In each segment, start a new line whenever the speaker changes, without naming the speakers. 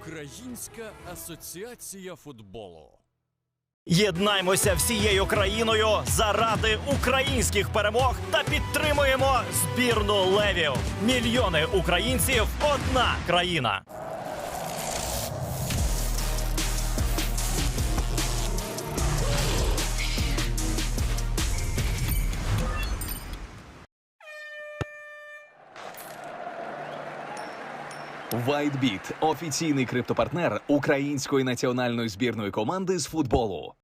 Українська асоціація футболу.
Єднаймося всією країною заради українських перемог та підтримуємо збірну левів. Мільйони українців одна країна.
WhiteBit – офіційний криптопартнер української національної збірної команди з футболу.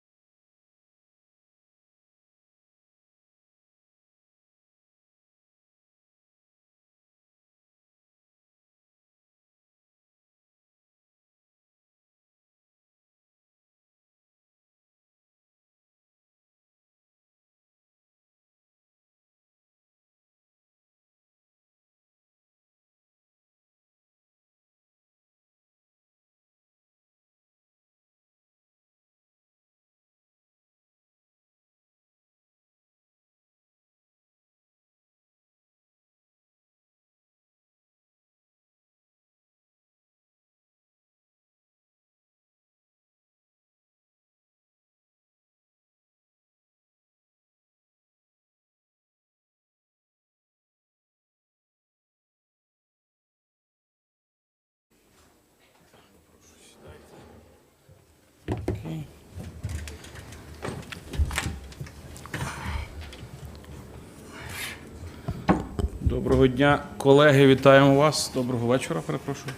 Доброго дня, колеги. Вітаємо вас. Доброго вечора. Перепрошую.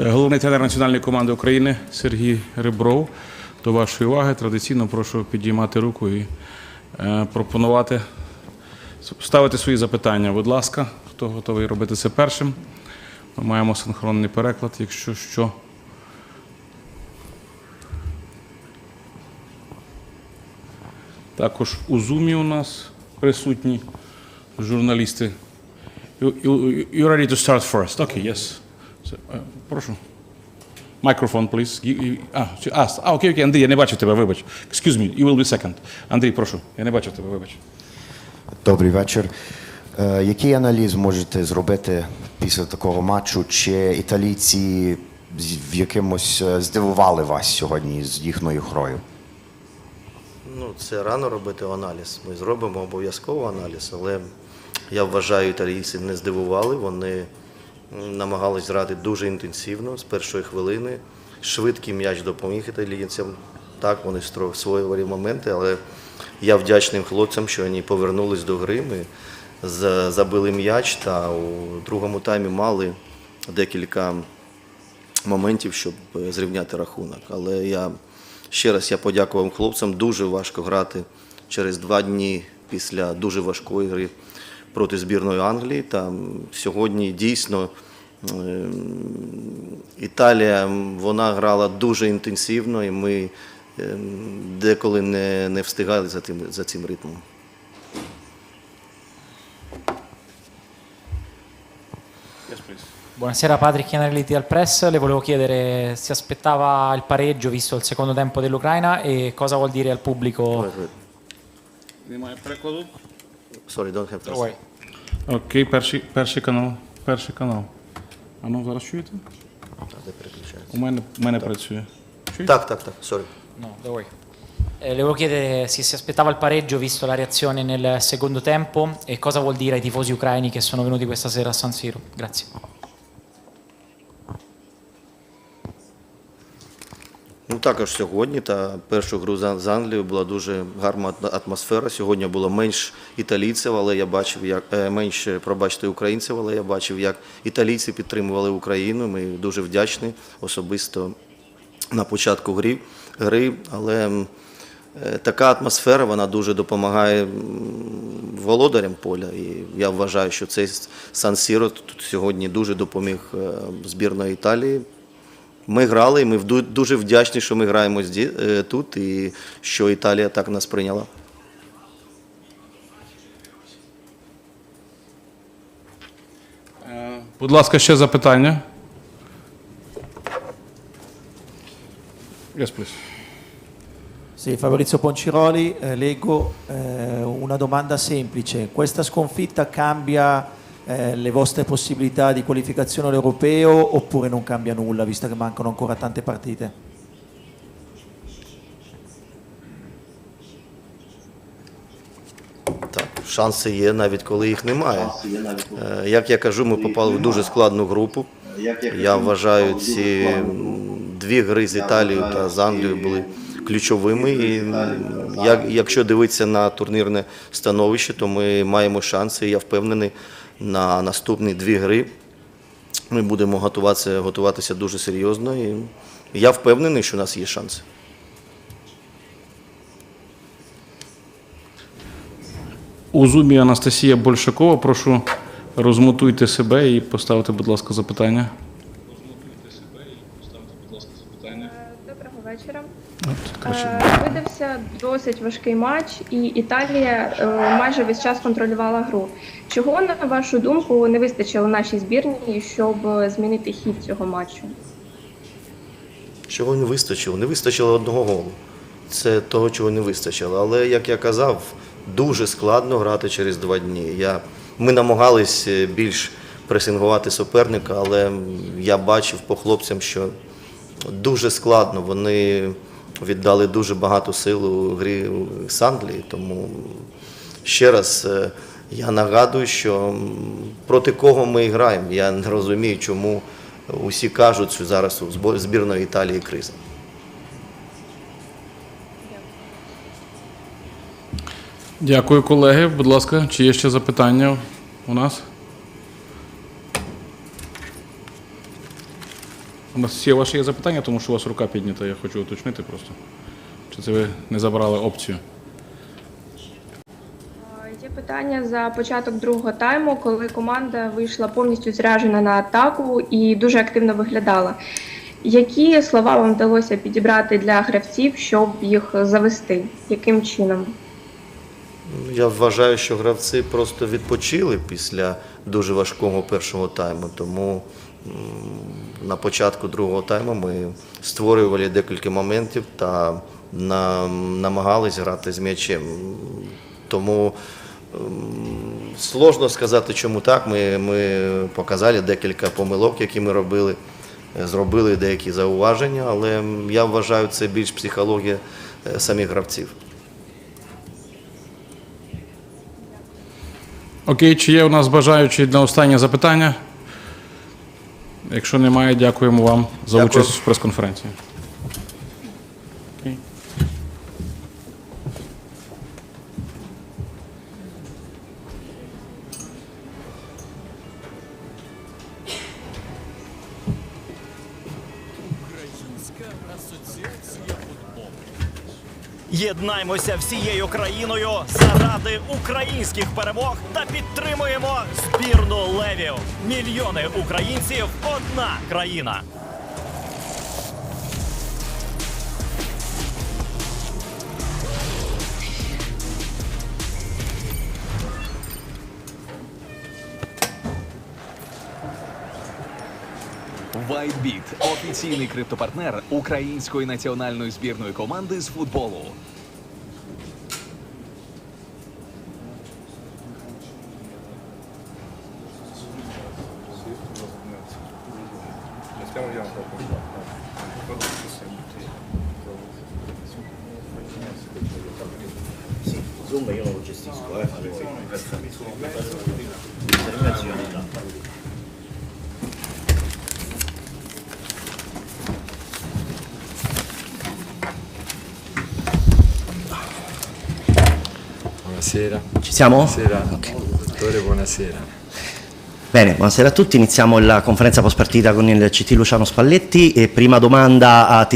Е, Головний тренер національної команди України Сергій Рибров. До вашої уваги традиційно прошу підіймати руку і е, пропонувати ставити свої запитання. Будь ласка, хто готовий робити це першим? Ми маємо синхронний переклад, якщо що. Також у Зумі у нас присутні журналісти. You, you, you're ready to start first. Okay, yes. So, uh, прошу. Microphone, please. You, you, а, а, окей, окей, Андрій, я не бачу тебе, вибач. Excuse me, you will be second. Андрій, прошу, я не бачу тебе, вибач.
Добрий вечір. Е, Який аналіз можете зробити після такого матчу? Чи італійці в якимось е, здивували вас сьогодні з їхньою грою?
Це рано робити аналіз. Ми зробимо обов'язково аналіз, але я вважаю, італійці не здивували. Вони намагались грати дуже інтенсивно з першої хвилини. Швидкий м'яч допоміг італійцям. Так, вони створювали моменти, але я вдячним хлопцям, що вони повернулись до гри. Ми забили м'яч та у другому таймі мали декілька моментів, щоб е, зрівняти рахунок. Але я ще раз я подякував хлопцям. Дуже важко грати через два дні після дуже важкої гри проти збірної Англії. Там сьогодні дійсно ем, Італія вона грала дуже інтенсивно, і ми ем, деколи не, не встигали за тим, за цим ритмом.
Buonasera Patrick Chianelli al Press, le volevo chiedere si aspettava il pareggio visto il secondo tempo dell'Ucraina e cosa vuol dire al pubblico?
Немає перекладу?
Sorry, don't have
Ой.
Окей, перший, перший канал. Перший канал. А ну зараз чуєте?
Де переключається?
У мене, у мене працює.
Так, так, так, sorry.
No, da voi. Eh, le volevo chiedere se si aspettava il pareggio visto la reazione nel secondo tempo e cosa vuol dire ai tifosi ucraini che sono venuti questa sera a San Siro. Grazie.
Ну також сьогодні та першу гру з Англією була дуже гарна атмосфера. Сьогодні було менш італійців, але я бачив, як е, менше, пробачте, українців, але я бачив, як італійці підтримували Україну. Ми дуже вдячні особисто на початку гри, гри. Але е, така атмосфера вона дуже допомагає володарям поля. І я вважаю, що цей Сан Сіро тут сьогодні дуже допоміг е, збірної Італії. Ми грали, і ми вду- дуже вдячні, що ми граємо е, тут і що Італія так нас прийняла.
Будь ласка, ще запитання. Yes, please.
Sì, Fabrizio Ponciroli, eh, leggo eh, una domanda semplice. Questa sconfitta cambia eh, le vostre possibilità di qualificazione all'europeo oppure non cambia nulla visto che mancano ancora tante partite?
Так, шанси є, навіть коли їх немає. Е, Як я кажу, ми попали в дуже складну групу. Я вважаю, ці дві гри з Італією та з Англією були ключовими. І як, якщо дивитися на турнірне становище, то ми маємо шанси. І я впевнений на наступні дві гри. Ми будемо готуватися, готуватися дуже серйозно. І я впевнений, що у нас є шанси.
У зумі Анастасія Большакова. Прошу розмотуйте себе і поставте, будь ласка, запитання.
Доброго вечора. Е, Видався досить важкий матч, і Італія е, майже весь час контролювала гру. Чого, на вашу думку, не вистачило нашій збірній, щоб змінити хід цього матчу?
Чого не вистачило? Не вистачило одного голу. Це того, чого не вистачило. Але, як я казав, дуже складно грати через два дні. Я, ми намагались е, більш пресингувати суперника, але я бачив по хлопцям, що дуже складно. Вони віддали дуже багато сил у грі з Англії. Тому ще раз е, я нагадую, що проти кого ми граємо. Я не розумію, чому усі кажуть, що зараз у збірної Італії криза.
Дякую, колеги. Будь ласка, чи є ще запитання у нас? У ще є запитання, тому що у вас рука піднята, я хочу уточнити просто. Чи це ви не забрали опцію?
Е, Є питання за початок другого тайму, коли команда вийшла повністю зряжена на атаку і дуже активно виглядала. Які слова вам вдалося підібрати для гравців, щоб їх завести? Яким чином?
Я вважаю, що гравці просто відпочили після дуже важкого першого тайму. Тому на початку другого тайму ми створювали декілька моментів та намагались грати з м'ячем. Тому сложно сказати, чому так. Ми, ми показали декілька помилок, які ми робили, зробили деякі зауваження, але я вважаю, це більш психологія е, самих гравців.
Окей, чи є у нас бажаючі на останнє запитання? Якщо немає, дякуємо вам за
Дякую.
участь в прес-конференції.
Єднаймося всією країною заради українських перемог та підтримуємо збірну левів. Мільйони українців одна країна.
WhiteBit – офіційний криптопартнер української національної збірної команди з футболу.
Buonasera.
Ci siamo?
Buonasera. Dottore, buonasera.
Bene, buonasera a tutti. Iniziamo la conferenza post partita con il CT Luciano Spalletti. E prima domanda a